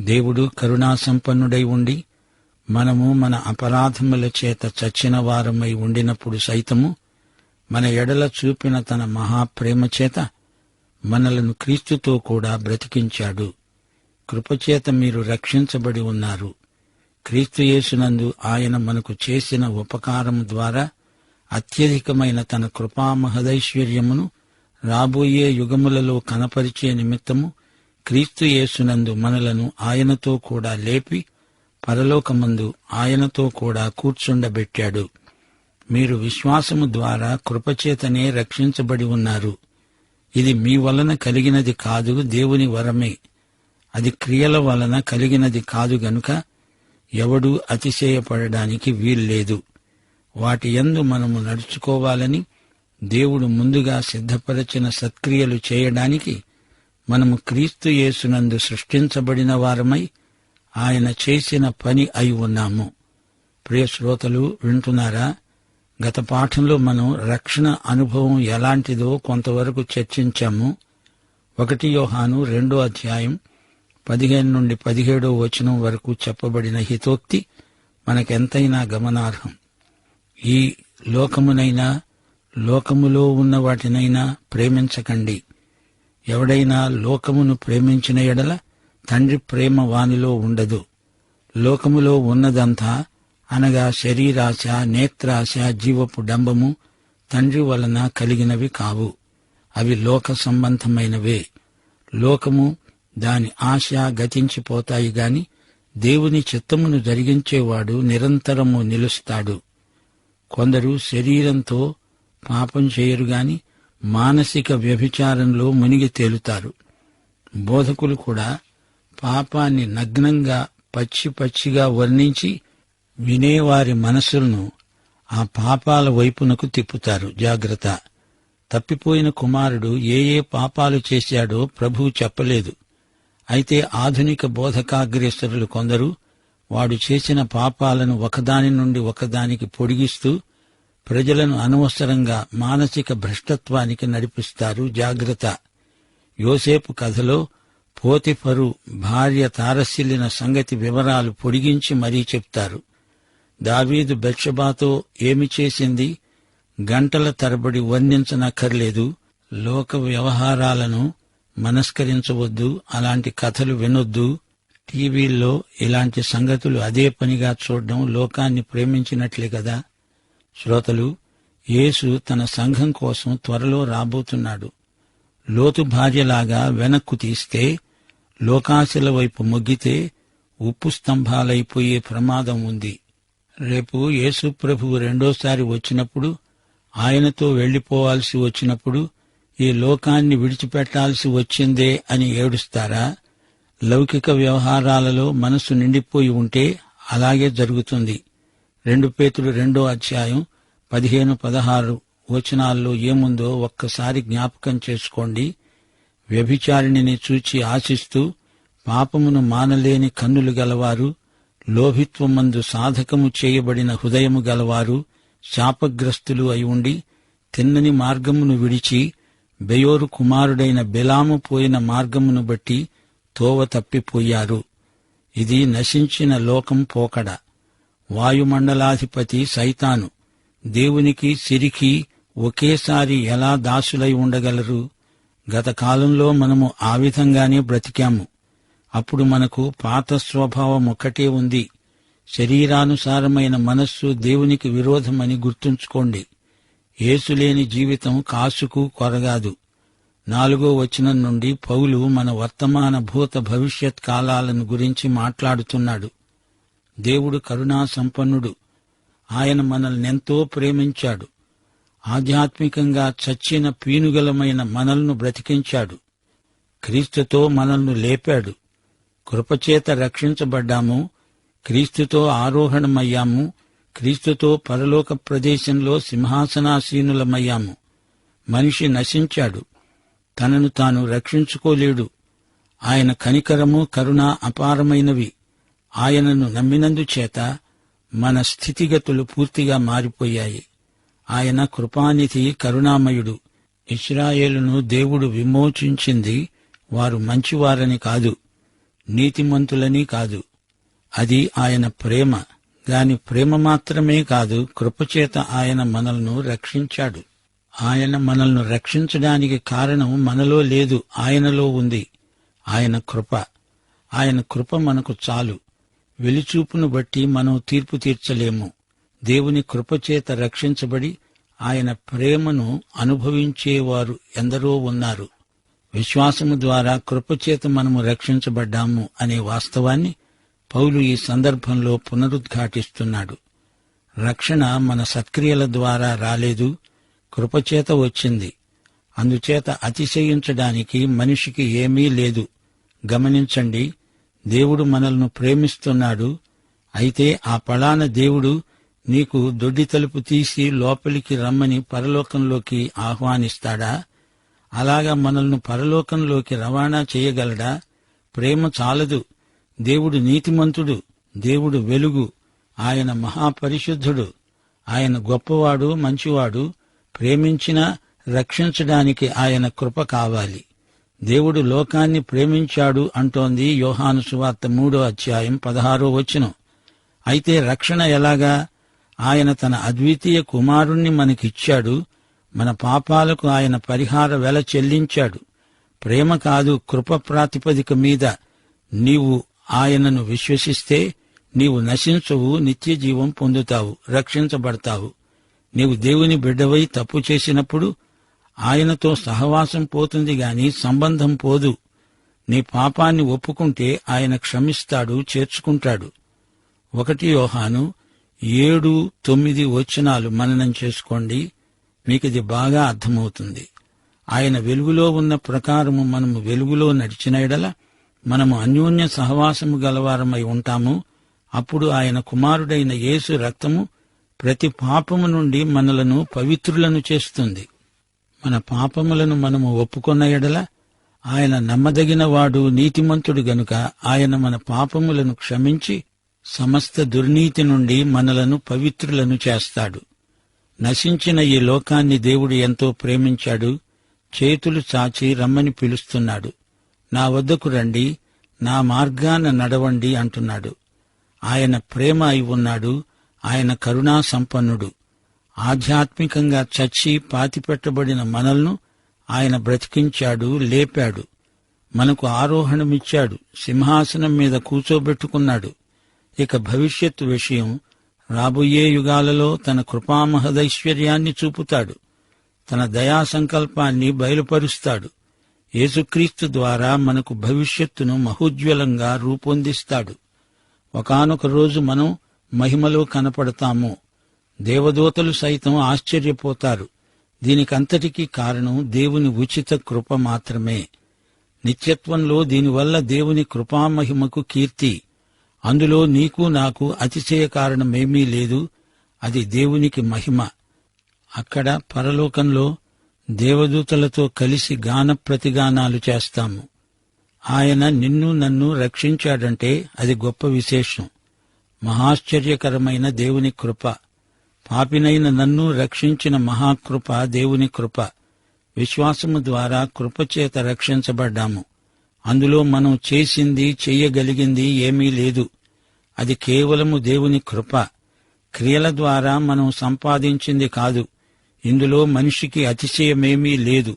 దేవుడు కరుణాసంపన్నుడై ఉండి మనము మన అపరాధముల చేత చచ్చిన వారమై ఉండినప్పుడు సైతము మన ఎడల చూపిన తన మహాప్రేమ చేత మనలను క్రీస్తుతో కూడా బ్రతికించాడు. కృపచేత మీరు రక్షించబడి ఉన్నారు. క్రీస్తుయేసునందు ఆయన మనకు చేసిన ఉపకారం ద్వారా అత్యధికమైన తన కృపామహదైశ్వర్యమును రాబోయే యుగములలో కనపరిచే నిమిత్తము క్రీస్తు యేసునందు మనలను ఆయనతో కూడా లేపి పరలోకమందు ఆయనతో కూడా కూర్చుండబెట్టాడు. మీరు విశ్వాసము ద్వారా కృపచేతనే రక్షించబడి ఉన్నారు. ఇది మీ వలన కలిగినది కాదు దేవుని వరమే. అది క్రియల వలన కలిగినది కాదు గనుక ఎవడూ అతిశయపడడానికి వీల్లేదు. వాటి యందు మనము నడుచుకోవాలని దేవుడు ముందుగా సిద్ధపరచిన సత్క్రియలు చేయడానికి మనము క్రీస్తు యేసునందు సృష్టించబడిన వారమై ఆయన చేసిన పని అయి ఉన్నాము. ప్రియ శ్రోతలు వింటున్నారా? గత పాఠంలో మనం రక్షణ అనుభవం ఎలాంటిదో కొంతవరకు చర్చించాము. ఒకటి యోహాను రెండో అధ్యాయం పదిహేను నుండి పదిహేడో వచనం వరకు చెప్పబడిన హితోక్తి మనకెంతైనా గమనార్హం. ఈ లోకమునైనా లోకములో ఉన్న వాటినైనా ప్రేమించకండి. ఎవడైనా లోకమును ప్రేమించిన ఎడల తండ్రి ప్రేమ వానిలో ఉండదు. లోకములో ఉన్నదంతా అనగా శరీరాశ నేత్రాశ జీవపు డంబము తండ్రి వలన కలిగినవి కావు. అవి లోక సంబంధమైనవే. లోకము దాని ఆశ గతించిపోతాయి గాని దేవుని చిత్తమును జరిగించేవాడు నిరంతరము నిలుస్తాడు. కొందరు శరీరంతో పాపం చేయరు గాని మానసిక వ్యభిచారంలో మునిగి తేలుతారు. బోధకులు కూడా పాపాన్ని నగ్నంగా పచ్చి పచ్చిగా వర్ణించి వినేవారి మనసులను ఆ పాపాల వైపునకు తిప్పుతారు. జాగ్రత్త. తప్పిపోయిన కుమారుడు ఏ ఏ పాపాలు చేశాడో ప్రభువు చెప్పలేదు. అయితే ఆధునిక బోధకాగ్రేసరులు కొందరు వాడు చేసిన పాపాలను ఒకదాని నుండి ఒకదానికి పొడిగిస్తూ ప్రజలను అనవసరంగా మానసిక భ్రష్టత్వానికి నడిపిస్తారు. జాగ్రత్త. యోసేపు కథలో పోతిఫరు భార్య తారసిల్లిన సంగతి వివరాలు పొడిగించి మరీ చెప్తారు. దావీదు బెత్షబాతో ఏమి చేసింది? గంటల తరబడి వర్ణించనక్కర్లేదు లోక వ్యవహారాలను మనస్కరించవద్దు. అలాంటి కథలు వినొద్దు. టీవీల్లో ఇలాంటి సంగతులు అదే పనిగా చూడడం లోకాన్ని ప్రేమించినట్లే కదా. శ్రోతలు యేసు తన సంఘం కోసం త్వరలో రాబోతున్నాడు. లోతు భార్యలాగా వెనక్కు తీస్తే లోకాశల వైపు మొగ్గితే ఉప్పు స్తంభాలైపోయే ప్రమాదం ఉంది. రేపు యేసు ప్రభువు రెండోసారి వచ్చినప్పుడు ఆయనతో వెళ్ళిపోవాల్సి వచ్చినప్పుడు ఈ లోకాన్ని విడిచిపెట్టాల్సి వచ్చిందే అని ఏడుస్తారా? లౌకిక వ్యవహారాలలో మనసు నిండిపోయి ఉంటే అలాగే జరుగుతుంది. రెండు పేతులు రెండో అధ్యాయం పదిహేను పదహారు వచనాల్లో ఏముందో ఒక్కసారి జ్ఞాపకం చేసుకోండి. వ్యభిచారిణిని చూచి ఆశిస్తూ పాపమును మానలేని కన్నులు గలవారు లోభిత్వమందు సాధకము చేయబడిన హృదయము గలవారు శాపగ్రస్తులు అయి ఉండి తిన్నని మార్గమును విడిచి బెయోరు కుమారుడైన బెలాము పోయిన మార్గమును బట్టి తోవ తప్పిపోయారు. ఇది నశించిన లోకం పోకడ. వాయుమండలాధిపతి సైతాను. దేవునికి సిరికి ఒకేసారి ఎలా దాసులై ఉండగలరు? గత కాలంలో మనము ఆ విధంగానే బ్రతికాము. అప్పుడు మనకు పాత స్వభావం ఒక్కటే ఉంది. శరీరానుసారమైన మనస్సు దేవునికి విరోధమని గుర్తుంచుకోండి. ఏసులేని జీవితం కాసుకు కొరగాదు. నాలుగో వచనం నుండి పౌలు మన వర్తమాన భూత భవిష్యత్ కాలాలను గురించి మాట్లాడుతున్నాడు. దేవుడు కరుణా సంపన్నుడు. ఆయన మనల్నెంతో ప్రేమించాడు. ఆధ్యాత్మికంగా చచ్చిన పీనుగలమైన మనల్ను బ్రతికించాడు. క్రీస్తుతో మనల్ని లేపాడు. కృపచేత రక్షించబడ్డాము. క్రీస్తుతో ఆరోహణమయ్యాము. క్రీస్తుతో పరలోక ప్రదేశంలో సింహాసనాసీనులమయ్యాము. మనిషి నశించాడు. తనను తాను రక్షించుకోలేడు. ఆయన కనికరము కరుణ అపారమైనవి. ఆయనను నమ్మినందుచేత మన స్థితిగతులు పూర్తిగా మారిపోయాయి. ఆయన కృపానిధి కరుణామయుడు. ఇస్రాయేలును దేవుడు విమోచించింది వారు మంచివారని కాదు నీతిమంతులని కాదు. అది ఆయన ప్రేమ. దాని ప్రేమ మాత్రమే కాదు కృపచేత ఆయన మనల్ని రక్షించాడు. ఆయన మనల్ని రక్షించడానికి కారణం మనలో లేదు ఆయనలో ఉంది. ఆయన కృప. ఆయన కృప మనకు చాలు. వెలిచూపును బట్టి మనం తీర్పు తీర్చలేము. దేవుని కృపచేత రక్షించబడి ఆయన ప్రేమను అనుభవించేవారు ఎందరో ఉన్నారు. విశ్వాసము ద్వారా కృపచేత మనము రక్షించబడ్డాము అనే వాస్తవాన్ని పౌలు ఈ సందర్భంలో పునరుద్ఘాటిస్తున్నాడు. రక్షణ మన సత్క్రియల ద్వారా రాలేదు కృపచేత వచ్చింది. అందుచేత అతిశయించడానికి మనిషికి ఏమీ లేదు. గమనించండి దేవుడు మనల్ని ప్రేమిస్తున్నాడు. అయితే ఆ పళాన దేవుడు నీకు దొడ్డి తలుపు తీసి లోపలికి రమ్మని పరలోకంలోకి ఆహ్వానిస్తాడా? అలాగా మనల్ని పరలోకంలోకి రవాణా చేయగలడా? ప్రేమ చాలదు. దేవుడు నీతిమంతుడు. దేవుడు వెలుగు. ఆయన మహాపరిశుద్ధుడు. ఆయన గొప్పవాడు మంచివాడు. ప్రేమించినా రక్షించడానికి ఆయన కృప కావాలి. దేవుడు లోకాన్ని ప్రేమించాడు అంటోంది యోహాను సువార్త మూడో అధ్యాయం పదహారో వచనం. అయితే రక్షణ ఎలాగా? ఆయన తన అద్వితీయ కుమారుణ్ణి మనకిచ్చాడు. మన పాపాలకు ఆయన పరిహార వెల చెల్లించాడు. ప్రేమ కాదు కృప ప్రాతిపదిక మీద. నీవు ఆయనను విశ్వసిస్తే నీవు నశించవు నిత్య జీవం పొందుతావు రక్షించబడతావు. నీవు దేవుని బిడ్డవై తప్పు చేసినప్పుడు ఆయనతో సహవాసం పోతుంది గాని సంబంధం పోదు. నీ పాపాన్ని ఒప్పుకుంటే ఆయన క్షమిస్తాడు చేర్చుకుంటాడు. ఒకటి యోహాను ఏడు తొమ్మిది వచనాలు మననం చేసుకోండి. మీకిది బాగా అర్థమవుతుంది. ఆయన వెలుగులో ఉన్న ప్రకారము మనము వెలుగులో నడిచిన ఎడల మనము అన్యోన్య సహవాసము గలవారమై ఉంటాము. అప్పుడు ఆయన కుమారుడైన యేసు రక్తము ప్రతి పాపము నుండి మనలను పవిత్రులను చేస్తుంది. మన పాపములను మనము ఒప్పుకొన్న ఎడల ఆయన నమ్మదగిన వాడు నీతిమంతుడు గనుక ఆయన మన పాపములను క్షమించి సమస్త దుర్నీతి నుండి మనలను పవిత్రులను చేస్తాడు. నశించిన ఈ లోకాన్ని దేవుడు ఎంతో ప్రేమించాడు. చేతులు చాచి రమ్మని పిలుస్తున్నాడు. నా వద్దకు రండి నా మార్గాన నడవండి అంటున్నాడు. ఆయన ప్రేమ అయి ఉన్నాడు. ఆయన కరుణా సంపన్నుడు. ఆధ్యాత్మికంగా చచ్చి పాతిపెట్టబడిన మనల్ను ఆయన బ్రతికించాడు లేపాడు. మనకు ఆరోహణమిచ్చాడు సింహాసనం మీద కూచోబెట్టుకున్నాడు ఇక భవిష్యత్తు విషయం రాబోయే యుగాలలో తన కృపామహదైశ్వర్యాన్ని చూపుతాడు. తన దయా సంకల్పాన్ని బయలుపరుస్తాడు. యేసుక్రీస్తు ద్వారా మనకు భవిష్యత్తును మహోజ్వలంగా రూపొందిస్తాడు. ఒకానొక రోజు మనం మహిమలో కనపడతాము. దేవదూతలు సైతం ఆశ్చర్యపోతారు. దీనికంతటికీ కారణం దేవుని ఉచిత కృప మాత్రమే. నిత్యత్వంలో దీనివల్ల దేవుని కృపామహిమకు కీర్తి. అందులో నీకు నాకు అతిశయ కారణమేమీ లేదు. అది దేవునికి మహిమ. అక్కడ పరలోకంలో దేవదూతలతో కలిసి గాన ప్రతిగానాలు చేస్తాము. ఆయన నిన్ను నన్ను రక్షించాడంటే అది గొప్ప విశేషం. మహాశ్చర్యకరమైన దేవుని కృప. పాపినైన నన్ను రక్షించిన మహాకృప దేవుని కృప. విశ్వాసము ద్వారా కృపచేత రక్షించబడ్డాము. అందులో మనం చేసింది చెయ్యగలిగింది ఏమీ లేదు. అది కేవలము దేవుని కృప. క్రియల ద్వారా మనం సంపాదించింది కాదు. ఇందులో మనిషికి అతిశయమేమీ లేదు.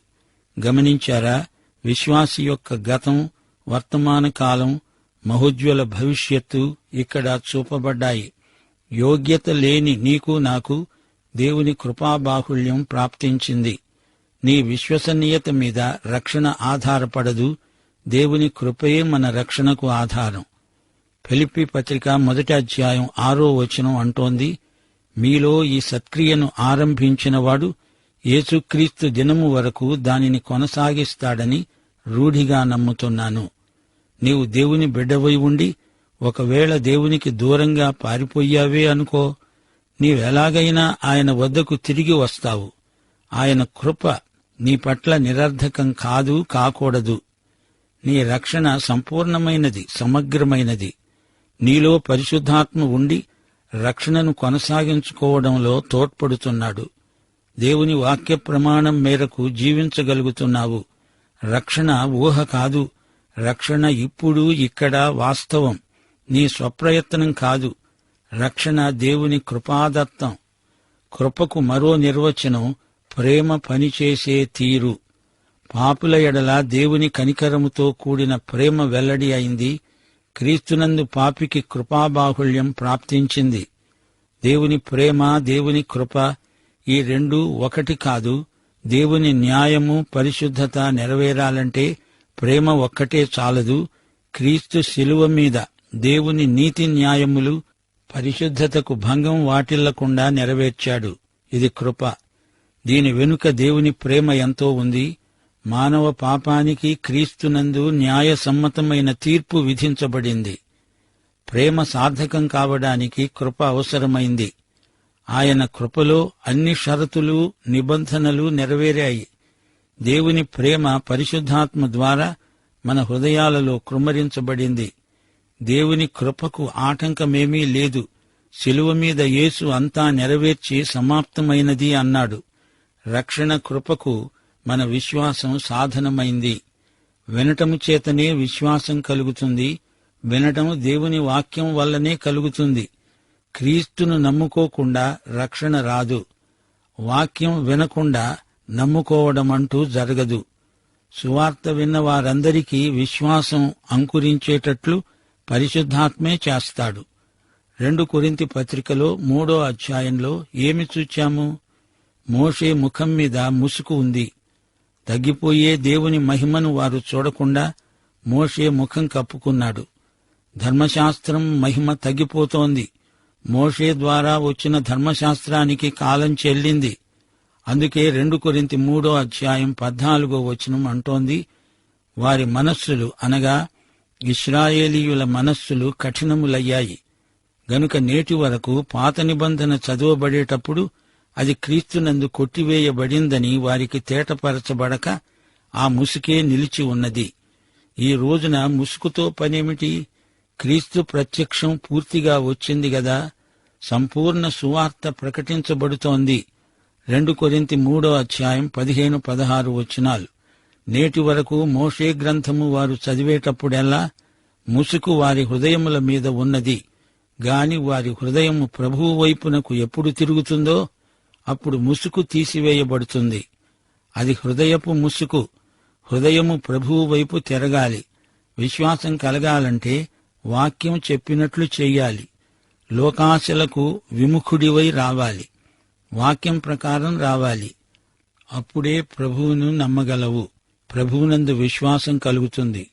గమనించారా? విశ్వాసి యొక్క గతం వర్తమాన కాలం మహోజ్వల భవిష్యత్తు ఇక్కడ చూపబడ్డాయి. యోగ్యత లేని నీకు నాకు దేవుని కృపాబాహుళ్యం ప్రాప్తించింది. నీ విశ్వసనీయత మీద రక్షణ ఆధారపడదు. దేవుని కృపయే మన రక్షణకు ఆధారం. ఫిలిప్పి పత్రిక మొదటి అధ్యాయం ఆరో వచనం అంటోంది మీలో ఈ సత్క్రియను ఆరంభించినవాడు యేసుక్రీస్తు దినము వరకు దానిని కొనసాగిస్తాడని రూఢిగా నమ్ముతున్నాను. నీవు దేవుని బిడ్డవై ఉండి ఒకవేళ దేవునికి దూరంగా పారిపోయావే అనుకో నీవెలాగైనా ఆయన వద్దకు తిరిగి వస్తావు. ఆయన కృప నీ పట్ల నిరర్ధకం కాదు కాకూడదు. నీ రక్షణ సంపూర్ణమైనది సమగ్రమైనది. నీలో పరిశుద్ధాత్మ ఉండి రక్షణను కొనసాగించుకోవడంలో తోడ్పడుతున్నాడు. దేవుని వాక్య ప్రమాణం మేరకు జీవించగలుగుతున్నావు. రక్షణ ఊహ కాదు రక్షణ ఇప్పుడు ఇక్కడ వాస్తవం. నీ స్వప్రయత్నం కాదు. రక్షణ దేవుని కృపాదత్తం. కృపకు మరో నిర్వచనం ప్రేమ పనిచేసే తీరు. పాపుల ఎడల దేవుని కనికరముతో కూడిన ప్రేమ వెల్లడి అయింది. క్రీస్తునందు పాపికి కృపాబాహుళ్యం ప్రాప్తించింది. దేవుని ప్రేమ దేవుని కృప ఈ రెండు ఒకటి కాదు. దేవుని న్యాయము పరిశుద్ధత నెరవేరాలంటే ప్రేమ ఒక్కటే చాలదు. క్రీస్తు శిలువ మీద దేవుని నీతి న్యాయములు పరిశుద్ధతకు భంగం వాటిల్లకుండా నెరవేర్చాడు. ఇది కృప. దీని వెనుక దేవుని ప్రేమ ఎంతో ఉంది. మానవ పాపానికి క్రీస్తునందు న్యాయసమ్మతమైన తీర్పు విధించబడింది. ప్రేమ సార్థకం కావడానికి కృప అవసరమైంది. ఆయన కృపలో అన్ని షరతులు నిబంధనలు నెరవేరాయి. దేవుని ప్రేమ పరిశుద్ధాత్మ ద్వారా మన హృదయాలలో కృమరించబడింది. దేవుని కృపకు ఆటంకమేమీ లేదు. శిలువ మీద యేసు అంతా నెరవేర్చి సమాప్తమైనది అన్నాడు. రక్షణ కృపకు మన విశ్వాసం సాధనమైంది. వినటము చేతనే విశ్వాసం కలుగుతుంది. వినటము దేవుని వాక్యం వల్లనే కలుగుతుంది. క్రీస్తును నమ్ముకోకుండా రక్షణ రాదు. వాక్యం వినకుండా నమ్ముకోవడం అంటూ జరగదు. సువార్త విన్న వారందరికీ విశ్వాసం అంకురించేటట్లు పరిశుద్ధాత్మే చేస్తాడు. రెండు కొరింతి పత్రికలో మూడో అధ్యాయంలో ఏమి చూచాము? మోషే ముఖం మీద ముసుగు ఉంది. తగ్గిపోయే దేవుని మహిమను వారు చూడకుండా మోషే ముఖం కప్పుకున్నాడు. ధర్మశాస్త్రం మహిమ తగ్గిపోతోంది. మోషే ద్వారా వచ్చిన ధర్మశాస్త్రానికి కాలం చెల్లింది. అందుకే రెండు కొరింతి మూడో అధ్యాయం పద్నాలుగో వచనం అంటోంది. వారి మనస్సులు అనగా ఇస్రాయేలీయుల మనస్సులు కఠినములయ్యాయి. గనుక నేటి వరకు పాత నిబంధన చదువబడేటప్పుడు అది క్రీస్తునందు కొట్టివేయబడిందని వారికి తేటపరచబడక ఆ ముసుకే నిలిచి ఉన్నది. ఈ రోజున ముసుకుతో పనేమిటి? క్రీస్తు ప్రత్యక్షం పూర్తిగా వచ్చింది గదా? సంపూర్ణ సువార్త ప్రకటించబడుతోంది. రెండు కొరింతి మూడో అధ్యాయం పదిహేను పదహారు వచనాలు. నేటి వరకు మోషే గ్రంథము వారు చదివేటప్పుడెల్లా ముసుకు వారి హృదయముల మీద ఉన్నది. గాని వారి హృదయము ప్రభువు వైపునకు ఎప్పుడు తిరుగుతుందో అప్పుడు ముసుకు తీసివేయబడుతుంది. అది హృదయపు ముసుకు. హృదయము ప్రభువు వైపు తిరగాలి. విశ్వాసం కలగాలంటే వాక్యం చెప్పినట్లు చెయ్యాలి లోకాశలకు విముఖుడివై రావాలి. వాక్యం ప్రకారం రావాలి. అప్పుడే ప్రభువును నమ్మగలవు. ప్రభువునందు విశ్వాసం కలుగుతుంది.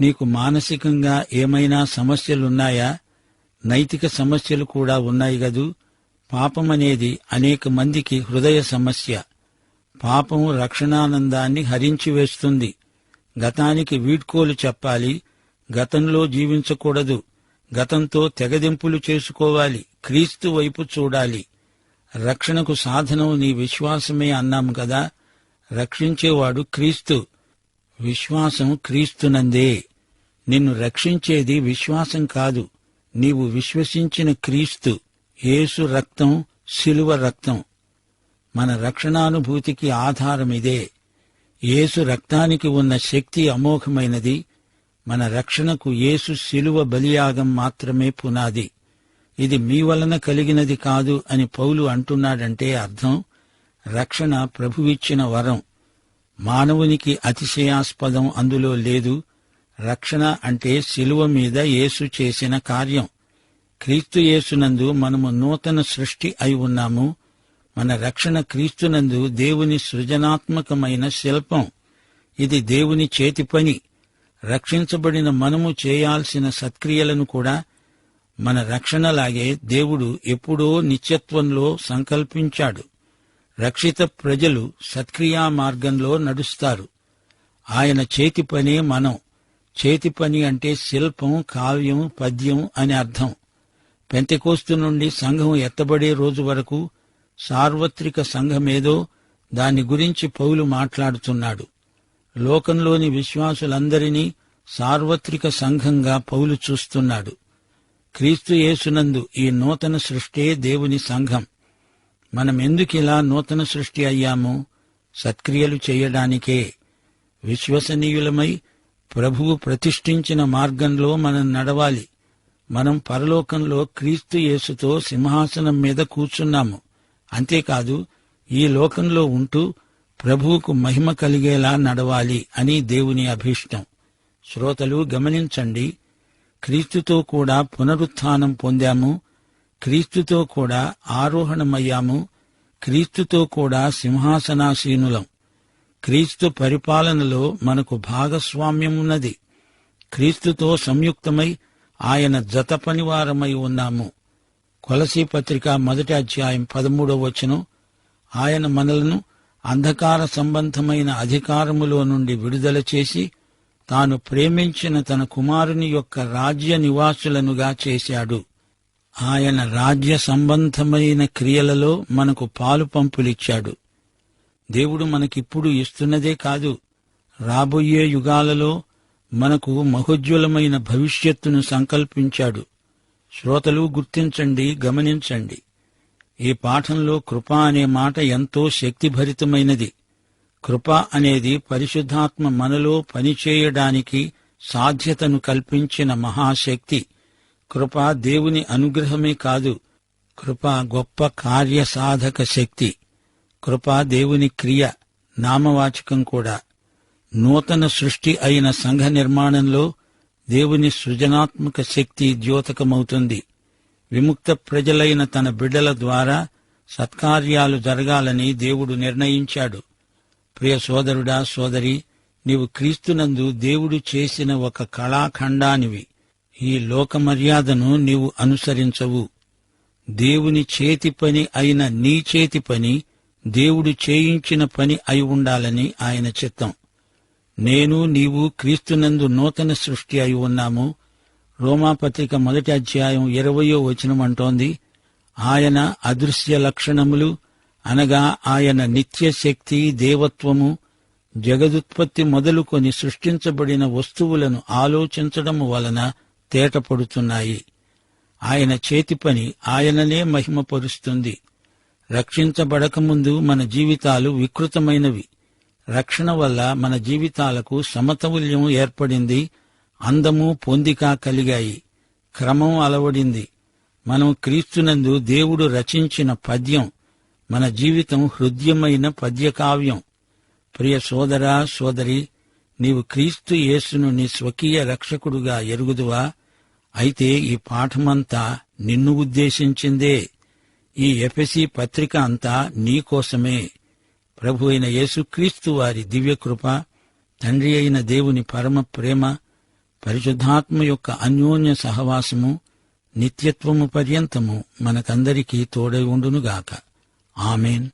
నీకు మానసికంగా ఏమైనా సమస్యలున్నాయా? నైతిక సమస్యలు కూడా ఉన్నాయి గదు పాపమనేది అనేక మందికి హృదయ సమస్య. పాపం రక్షణానందాన్ని హరించివేస్తుంది గతానికి వీడ్కోలు చెప్పాలి. గతంలో జీవించకూడదు. గతంతో తెగదింపులు చేసుకోవాలి. క్రీస్తు వైపు చూడాలి. రక్షణకు సాధనం నీ విశ్వాసమే అన్నాం కదా. రక్షించేవాడు క్రీస్తు. విశ్వాసం క్రీస్తునందే. నిన్ను రక్షించేది విశ్వాసం కాదు. నీవు విశ్వసించిన క్రీస్తు. యేసు రక్తం శిలువ రక్తం. మన రక్షణానుభూతికి ఆధారమిదే యేసు రక్తానికి ఉన్న శక్తి అమోఘమైనది. మన రక్షణకు యేసు శిలువ బలియాగం మాత్రమే పునాది. ఇది మీ వలన కలిగినది కాదు అని పౌలు అంటున్నాడంటే అర్థం? రక్షణ ప్రభువిచ్చిన వరం. మానవునికి అతిశయాస్పదం అందులో లేదు. రక్షణ అంటే శిలువ మీద యేసు చేసిన కార్యం. క్రీస్తు యేసునందు మనము నూతన సృష్టి అయి ఉన్నాము. మన రక్షణ క్రీస్తునందు దేవుని సృజనాత్మకమైన శిల్పం. ఇది దేవుని చేతి పని. రక్షించబడిన మనము చేయాల్సిన సత్క్రియలను కూడా మన రక్షణలాగే దేవుడు ఎప్పుడో నిత్యత్వంలో సంకల్పించాడు. రక్షిత ప్రజలు సత్క్రియా మార్గంలో నడుస్తారు. ఆయన చేతి పనే మనం. చేతి పని అంటే శిల్పం కావ్యం పద్యం అని అర్థం. పెంతకోస్తు నుండి సంఘం ఎత్తబడే రోజు వరకు సార్వత్రిక సంఘమేదో దాని గురించి పౌలు మాట్లాడుతున్నాడు. లోకంలోని విశ్వాసులందరినీ సార్వత్రిక సంఘంగా పౌలు చూస్తున్నాడు. క్రీస్తు యేసునందు ఈ నూతన సృష్టే దేవుని సంఘం. మనం ఎందుకిలా నూతన సృష్టి అయ్యాము? సత్క్రియలు చేయడానికే విశ్వసనీయులమై ప్రభువు ప్రతిష్ఠించిన మార్గంలో మనం నడవాలి. మనం పరలోకంలో క్రీస్తు యేసుతో సింహాసనం మీద కూర్చున్నాము. అంతేకాదు ఈ లోకంలో ఉంటూ ప్రభువుకు మహిమ కలిగేలా నడవాలి అని దేవుని అభీష్టం. శ్రోతలు గమనించండి క్రీస్తుతో కూడా పునరుత్థానం పొందాము. క్రీస్తుతో కూడా ఆరోహణమయ్యాము. క్రీస్తుతో కూడా సింహాసనాసీనులం. క్రీస్తు పరిపాలనలో మనకు భాగస్వామ్యం ఉన్నది క్రీస్తుతో సంయుక్తమై ఆయన జత పనివారమై ఉన్నాము. కొలసీ పత్రిక మొదటి అధ్యాయం పదమూడవ వచనం. ఆయన మనలను అంధకార సంబంధమైన అధికారములో నుండి విడుదల చేసి తాను ప్రేమించిన తన కుమారుని యొక్క రాజ్య నివాసులనుగా చేశాడు. ఆయన రాజ్య సంబంధమైన క్రియలలో మనకు పాలు పంపులిచ్చాడు. దేవుడు మనకిప్పుడు ఇస్తున్నదే కాదు రాబోయే యుగాలలో మనకు మహోజ్వలమైన భవిష్యత్తును సంకల్పించాడు. శ్రోతలు గుర్తించండి గమనించండి. ఈ పాఠంలో కృప అనే మాట ఎంతో శక్తిభరితమైనది. కృప అనేది పరిశుద్ధాత్మ మనలో పనిచేయడానికి సాధ్యతను కల్పించిన మహాశక్తి. కృప దేవుని అనుగ్రహమే కాదు కృప గొప్ప కార్యసాధక శక్తి కృప దేవుని క్రియ నామవాచకం కూడా. నూతన సృష్టి అయిన సంఘ నిర్మాణంలో దేవుని సృజనాత్మక శక్తి ద్యోతకమవుతుంది. విముక్త ప్రజలైన తన బిడ్డల ద్వారా సత్కార్యాలు జరగాలని దేవుడు నిర్ణయించాడు. ప్రియ సోదరుడా సోదరి నీవు క్రీస్తునందు దేవుడు చేసిన ఒక కళాఖండానివి. ఈ లోక మర్యాదను నీవు అనుసరించవు. దేవుని చేతి పని అయిన నీ చేతి పని దేవుడు చేయించిన పని అయి ఉండాలని ఆయన చిత్తం. నేను నీవు క్రీస్తునందు నూతన సృష్టి అయి ఉన్నాము. రోమాపత్రిక మొదటి అధ్యాయం ఇరవయో వచనం అంటోంది. ఆయన అదృశ్య లక్షణములు అనగా ఆయన నిత్య శక్తి దేవత్వము జగదుత్పత్తి మొదలుకొని సృష్టించబడిన వస్తువులను ఆలోచించడము వలన తేటపడుతున్నాయి ఆయన చేతి పని ఆయననే మహిమపరుస్తుంది. రక్షించబడకముందు మన జీవితాలు వికృతమైనవి. రక్షణ వల్ల మన జీవితాలకు సమతౌల్యం ఏర్పడింది అందము పొందిక కలిగాయి. క్రమం అలవడింది. మనం క్రీస్తునందు దేవుడు రచించిన పద్యం మన జీవితం హృదయమైన పద్యకావ్యం. ప్రియ సోదరా సోదరి నీవు క్రీస్తు యేసును నీ స్వకీయ రక్షకుడుగా ఎరుగుదువా? అయితే ఈ పాఠమంతా నిన్ను ఉద్దేశించిందే. ఈ ఎఫెసి పత్రిక అంతా నీకోసమే ప్రభు అయిన యేసుక్రీస్తు వారి దివ్యకృప తండ్రి అయిన దేవుని పరమ ప్రేమ పరిశుద్ధాత్మ యొక్క అన్యోన్య సహవాసము నిత్యత్వము పర్యంతము మనకందరికీ తోడై ఉండునుగాక. ఆమెన్.